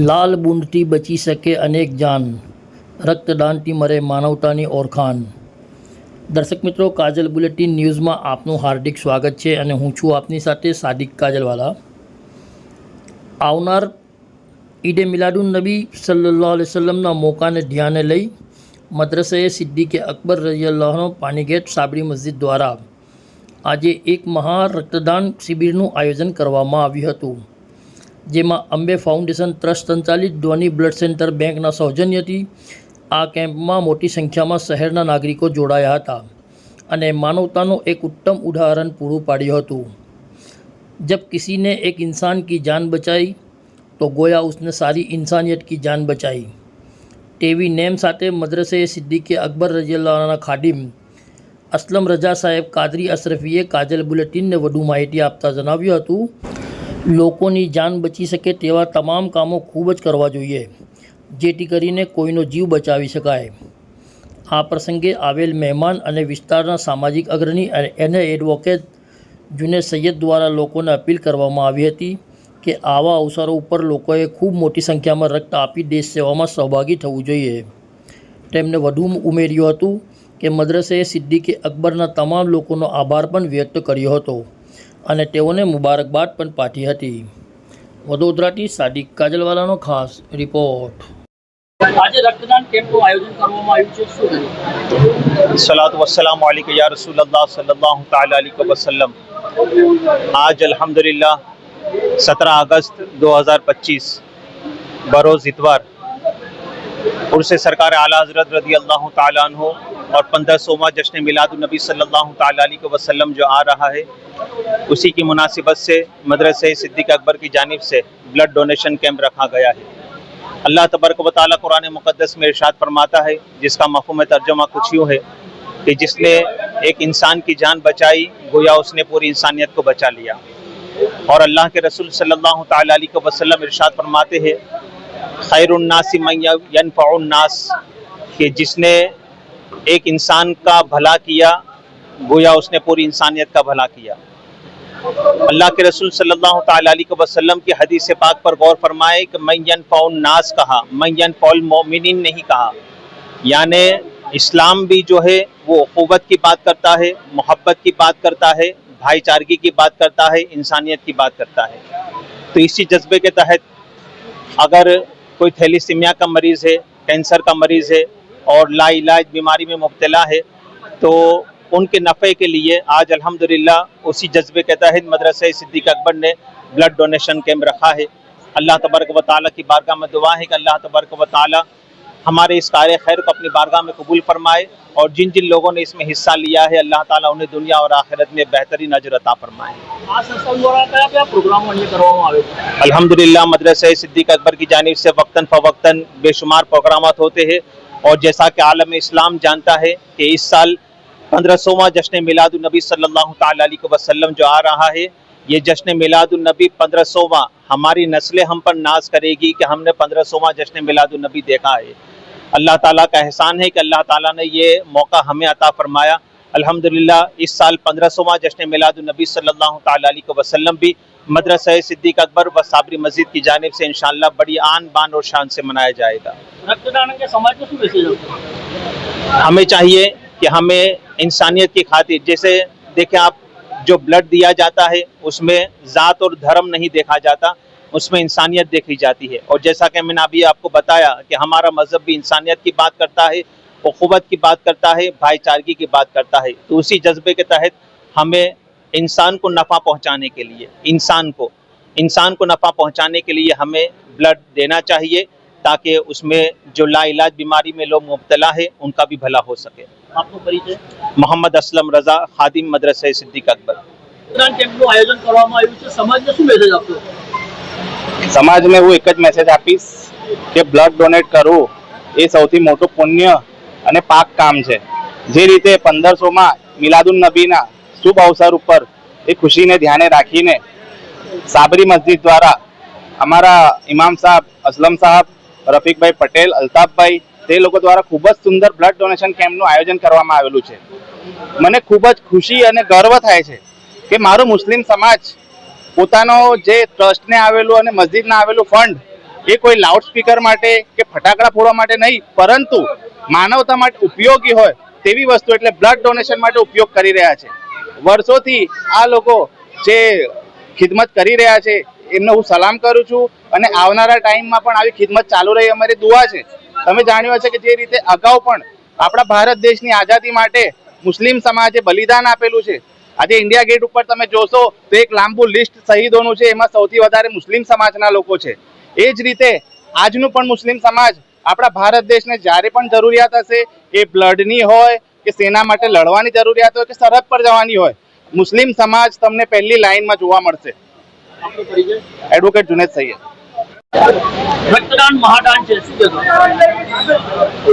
લાલ બૂંદથી બચી શકે અનેક જાન. રક્તદાનથી મરે માનવતાની ઓળખાણ. દર્શક મિત્રો, કાજલ બુલેટિન ન્યૂઝમાં આપનું હાર્દિક સ્વાગત છે અને હું છું આપની સાથે સાદિક કાજલવાલા. આવનાર ઈદે મિલાદુન નબી સલ્લાહ અલૈહિ વસલ્લમના મોકાને ધ્યાને લઈ મદ્રસે સિદ્દીકે અકબર રજીઅલ્લાહનો પાણીગેટ સાબરી મસ્જિદ દ્વારા આજે એક મહા રક્તદાન શિબિરનું આયોજન કરવામાં આવ્યું હતું. જેમાં અંબે ફાઉન્ડેશન ટ્રસ્ટ સંચાલિત ધ્વની બ્લડ સેન્ટર બેંકના સૌજન્યથી આ કેમ્પમાં મોટી સંખ્યામાં શહેરના નાગરિકો જોડાયા હતા અને માનવતાનું એક ઉત્તમ ઉદાહરણ પૂરું પાડ્યું હતું. જબ કિસીને એક ઇન્સાન કી જાન બચાઈ, તો ગોયા ઉસને સારી ઇન્સાનિયત કી જાન બચાઈ. તેવી નેમ સાથે મદ્રસે સિદ્દીકી અકબર રજીલ્લાના ખાડિમ અસલમ રજા સાહેબ કાદરી અશરફીએ કાજલ બુલેટિનને વધુ માહિતી આપતા જણાવ્યું હતું લોકોની જાન બચી શકે તેવા તમામ કામો ખૂબ જ કરવા જોઈએ, જેથી કરીને કોઈનો જીવ બચાવી શકાય. આ પ્રસંગે આવેલ મહેમાન અને વિસ્તારના સામાજિક અગ્રણી અને એને એડવોકેટ જુને સૈયદ દ્વારા લોકોને અપીલ કરવામાં આવી હતી કે આવા અવસરો ઉપર લોકોએ ખૂબ મોટી સંખ્યામાં રક્ત આપી દેશ સેવામાં સહભાગી થવું જોઈએ. તેમણે વધુ ઉમેર્યું હતું કે મદ્રસે સિદ્દીકે અકબરના તમામ લોકોનો આભાર પણ વ્યક્ત કર્યો હતો. અને તેઓને મુબારકબાદ પણ પાઠી હતી. વડોદરાથી સાદિક કાજલવાલાનો ખાસ રિપોર્ટ આજે રક્તદાન કેમ્પનું આયોજન કરવામાં આવ્યું છે. શું અલિક યા રસુલ્લાહ સલ્લાહ અલહમદુલિલ્લાહ સતરહ અગસ્ત દો હજાર પચીસ બરોઝ ઇતવાર પુરુષ સરકાર આલા હજરત રદી અલ્લાહ તાલા اور پندرہ سوما جشن میلاد النبی صلی اللہ تعالیٰ علیہ وسلم جو آ رہا ہے، اسی کی مناسبت سے مدرسہ صدیق اکبر کی جانب سے بلڈ ڈونیشن کیمپ رکھا گیا ہے۔ اللہ تبارک و تعالیٰ قرآن مقدس میں ارشاد فرماتا ہے، جس کا مفہوم ترجمہ کچھ یوں ہے کہ جس نے ایک انسان کی جان بچائی، گویا اس نے پوری انسانیت کو بچا لیا۔ اور اللہ کے رسول صلی اللہ تعالیٰ علیہ وسلم ارشاد فرماتے ہیں، خیر الناس من ينفع الناس، کہ جس نے ایک انسان کا بھلا کیا، گویا اس نے پوری انسانیت کا بھلا کیا۔ اللہ کے رسول صلی اللہ تعالیٰ علیہ وسلم کی حدیث پاک پر غور فرمائے کہ مین فاؤن ناس کہا مین فول مومنین نہیں کہا۔ یعنی اسلام بھی جو ہے وہ قوت کی بات کرتا ہے، محبت کی بات کرتا ہے، بھائی چارگی کی بات کرتا ہے، انسانیت کی بات کرتا ہے۔ تو اسی جذبے کے تحت اگر کوئی تھیلیسیمیا کا مریض ہے، کینسر کا مریض ہے اور لا علاج بیماری میں مبتلا ہے تو ان کے نفع کے لیے آج الحمدللہ اسی جذبے کے تحت مدرسہ صدیق اکبر نے بلڈ ڈونیشن کیمپ رکھا ہے۔ اللہ تبارک و تعالیٰ کی بارگاہ میں دعا ہے کہ اللہ تبارک و تعالیٰ ہمارے اس کار خیر کو اپنی بارگاہ میں قبول فرمائے اور جن جن لوگوں نے اس میں حصہ لیا ہے اللہ تعالیٰ انہیں دنیا اور آخرت میں بہترین اجر عطا فرمائے۔ الحمدللہ مدرسہ صدیق اکبر کی جانب سے وقتاً فوقتاً بے شمار پروگرامات ہوتے ہیں۔ اور جیسا کہ عالم اسلام جانتا ہے کہ اس سال پندرہ سوما جشن میلاد النبی صلی اللہ تعالیٰ علیہ وسلم جو آ رہا ہے، یہ جشن میلاد النبی پندرہ سوما ہماری نسلیں ہم پر ناز کرے گی کہ ہم نے پندرہ سوما جشن میلاد النبی دیکھا ہے۔ اللہ تعالیٰ کا احسان ہے کہ اللہ تعالیٰ نے یہ موقع ہمیں عطا فرمایا۔ الحمدللہ، اس سال پندرہ سوما جشن میلاد النبی صلی اللہ تعالیٰ علیہ وسلم بھی مدرسہ صدیق اکبر و صابری مسجد کی جانب سے انشاءاللہ بڑی آن بان اور شان سے منایا جائے گا۔ ہمیں چاہیے کہ ہمیں انسانیت کی خاطر جیسے دیکھیں آپ جو بلڈ دیا جاتا ہے اس میں ذات اور دھرم نہیں دیکھا جاتا اس میں انسانیت دیکھی جاتی ہے۔ اور جیسا کہ میں نے ابھی آپ کو بتایا کہ ہمارا مذہب بھی انسانیت کی بات کرتا ہے اخوت کی بات کرتا ہے بھائی چارگی کی بات کرتا ہے۔ تو اسی جذبے کے تحت ہمیں इंसान को नफ़ा पहुंचाने के लिए इंसान को इंसान को नफ़ा पहुंचाने के लिए हमें ब्लड देना चाहिए ताकि उसमें जो लाइलाज बीमारी में लोग मुबतला है उनका भी भला हो सके આપનો પરિચય मोहम्मद असलम रजा खादिम मदरसा सिद्दीक अकबर રક્તદાન કેમ્પનું આયોજન કરવામાં આવ્યું છે સમાજને શું મેસેજ આપશો સમાજને હું એક જ મેસેજ આપીશ કે બ્લડ ડોનેટ કરવું એ સૌથી મોટું પુણ્ય અને પાક કામ છે જે રીતે પંદરસોમાં મિલાદુન નબીના શુભ અવસર ઉપર એ ખુશીને ધ્યાને રાખીને સાબરી મસ્જિદ દ્વારા અમારા ઇમામ સાહેબ, અસલમ સાહેબ, રફીકભાઈ પટેલ, અલ્તાફભાઈ, તે લોકો દ્વારા ખૂબ જ સુંદર બ્લડ ડોનેશન કેમ્પનું આયોજન કરવામાં આવેલું છે. મને ખૂબ જ ખુશી અને ગર્વ થાય છે કે મારું મુસ્લિમ સમાજ પોતાનો જે ટ્રસ્ટને આવેલું અને મસ્જિદને આવેલું ફંડ એ કોઈ લાઉડ સ્પીકર માટે કે ફટાકડા ફોડવા માટે નહીં, પરંતુ માનવતા માટે ઉપયોગી હોય તેવી વસ્તુ એટલે બ્લડ ડોનેશન માટે ઉપયોગ કરી રહ્યા છે. વર્ષોથી આ લોકો જે ખિદમત કરી રહ્યા છે, એમને હું સલામ કરું છું અને આવનારા ટાઈમમાં પણ આવી ખિદમત ચાલુ રહી અમારી દુઆ છે. તમે જાણ્યું હશે કે જે રીતે અગાઉ પણ આપણા ભારત દેશની આઝાદી માટે મુસ્લિમ સમાજે બલિદાન આપેલું છે. આજે ઇન્ડિયા ગેટ ઉપર તમે જોશો તો એક લાંબુ લિસ્ટ શહીદોનું છે, એમાં સૌથી વધારે મુસ્લિમ સમાજના લોકો છે. એ જ રીતે આજનું પણ મુસ્લિમ સમાજ આપણા ભારત દેશને જ્યારે પણ જરૂરિયાત હશે, એ બ્લડની હોય કે સેના માટે લડવાની જરૂરિયાત હોય કે સરહદ પર જવાની હોય મુસ્લિમ સમાજ તમને પહેલી લાઈનમાં જોવા મળશે. એડવોકેટ જુનેદ સૈયદ. રક્તદાન મહાદાન છે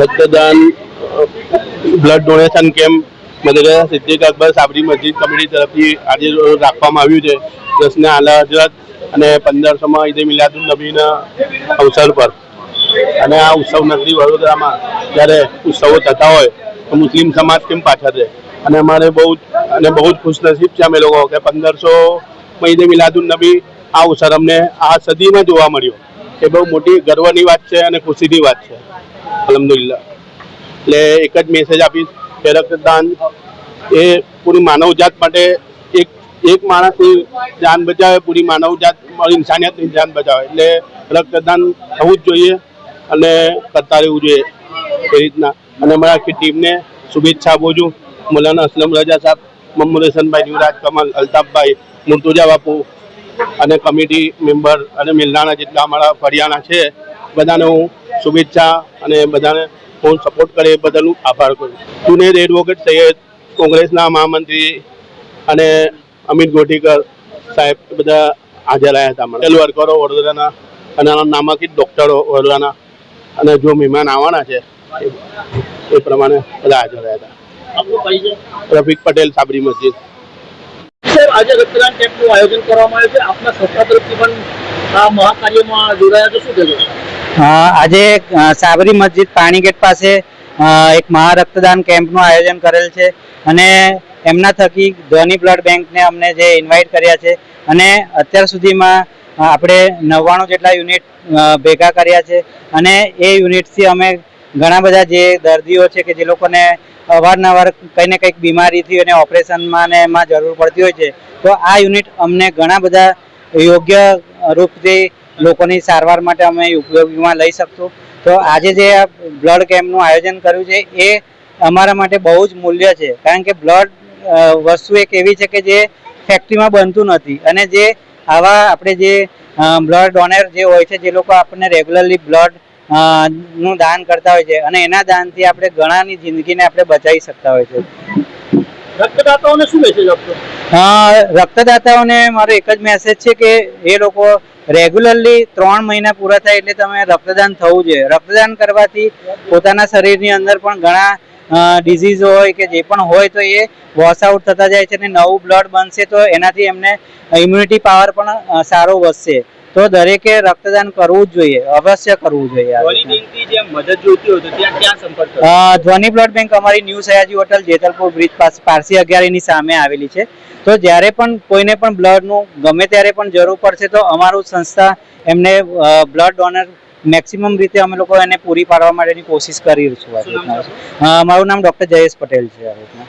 રક્તદાન blood donation camp Madrasa Siddique Akbar Sabri Masjid committee તરફથી આજે રાખવામાં આવ્યું છે. દસને આલા હજરત અને પંદરસોમાં ઈદે મિલાદુલ નબીના અવસર પર. અને આ ઉત્સવ નગરી વડોદરામાં જ્યારે ઉત્સવો થતા હોય મુસ્લિમ સમાજ કેમ પાછળ રહે અને અમારે બહુ અને બહુ જ ખુશનસીબ છે અમે લોકો કે પંદરસો મહિને મિલાદુલ નબી આ અવસર અમને આ સદીમાં જોવા મળ્યો. એ બહુ મોટી ગર્વની વાત છે અને ખુશીની વાત છે. અલહમદુલિલ્લાહ. એટલે એક જ મેસેજ આપીશ કે રક્તદાન એ પૂરી માનવજાત માટે એક એક માણસની જાન બચાવે, પૂરી માનવજાત ઇન્સાનિયતની જાન બચાવે. એટલે રક્તદાન થવું જ જોઈએ અને કરતા રહેવું જોઈએ એ રીતના. અને અમારા આખી ટીમને શુભેચ્છા આપું છું. મૌલાના અસલમ રજા સાહેબ મમ્મુલેશનભાઈ યુવરાજ કમલ, અલ્તાફભાઈ, મુર્તુજા બાપુ અને કમિટી મેમ્બર અને મિલનાના જેટલા અમારા ફરિયાણા છે, બધાને હું શુભેચ્છા અને બધાને હું સપોર્ટ કરે એ બદલ હું આભાર કરું જુનેદ એડવોકેટ સૈયદ કોંગ્રેસના મહામંત્રી અને અમિત ગોઠીકર સાહેબ બધા હાજર આવ્યા હતા મેડિકલ વર્કરો, વડોદરાના અને નામાંકિત ડૉક્ટરો વડોદરાના અને જો મહેમાન આવવાના છે એ- પ્રમાણે બધા હાજર રહ્યા હતા. રફીક પટેલ સાબરી મસ્જિદ. સર આજે રક્તદાન કેમ્પનું આયોજન કરવામાં આવ્યું છે. આપના સંસ્થા તરફથી પણ આ મહાકાર્યમાં જોડાયા તો શું કહેશો? આજે સાબરી મસ્જિદ પાણીગેટ પાસે એક મહા રક્તદાન કેમ્પનું આયોજન કરેલ છે. અને એમના થકી ધ્વની બ્લડ બેંકને અમને જે ઇન્વાઇટ કર્યા છે. અને અત્યાર સુધીમાં આપણે નવ્વાણું જેટલા યુનિટ ભેગા કર્યા છે. અને એ યુનિટથી અમે ઘણા બધા જે દર્દીઓ છે કે જે લોકોને અવારનવાર કંઈ ને કંઈક બીમારીથી અને ઓપરેશનમાં ને એમાં જરૂર પડતી હોય છે, તો આ યુનિટ અમને ઘણા બધા યોગ્ય રૂપથી લોકોની સારવાર માટે અમે ઉપયોગીમાં લઈ શકશું. તો આજે જે આ બ્લડ કેમ્પનું આયોજન કર્યું છે, એ અમારા માટે બહુ જ મૂલ્ય છે, કારણ કે બ્લડ વસ્તુ એક એવી છે કે જે ફેક્ટરીમાં બનતું નથી અને જે આવા આપણે જે બ્લડ ડોનર જે હોય છે, જે લોકો આપણને રેગ્યુલરલી બ્લડ નું દાન કરતા હોય છે. અને એના દાનથી આપણે ઘણાની જિંદગીને આપણે બચાવી શકતા હોય છે. રક્તદાતાઓને શું મેસેજ આપશો? હા રક્તદાતાઓને મારો એક જ મેસેજ છે કે એ લોકો રેગ્યુલરલી ત્રણ મહિના પૂરા થાય એટલે તમે રક્તદાન થવું જોઈએ. રક્તદાન કરવાથી પોતાના શરીરની અંદર પણ ઘણા ડિઝીઝ હોય કે જે પણ હોય તો એ વોશ આઉટ થતા જાય છે અને નવું બ્લડ બનશે તો એનાથી એમને ઇમ્યુનિટી પાવર પણ સારો વધશે. તો દરેકે રક્તદાન કરવું જ જોઈએ અવશ્ય કરવું જોઈએ ધ્વની બ્લડ બેંક અમારી new Sayaji hotel Jetalpur bridge પાસે પારસી અગિયારીની સામે આવેલી છે. તો જ્યારે પણ કોઈને પણ બ્લડનું ગમે ત્યારે પણ જરૂર પડશે તો અમારું સંસ્થા એમને બ્લડ ડોનર મેક્સિમમ રીતે અમે લોકો એને પૂરી પાડવા માટેની કોશિશ કરી છું મારું નામ ડૉક્ટર જયેશ પટેલ છે આ રીતના.